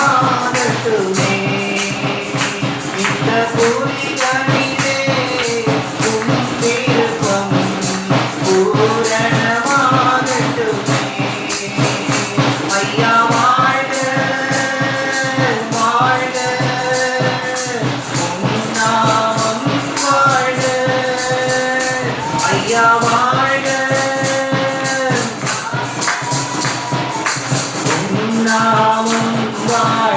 பூரணமாகட்டுமே இந்த பூரிகளிலே உம் விருப்பம் பூரணமாகட்டுமே ஐயா வாழ்க வாழ்க உம் நாமம் வாழ்க ஐயா வாழ்க உம் நாமம் வாழ்க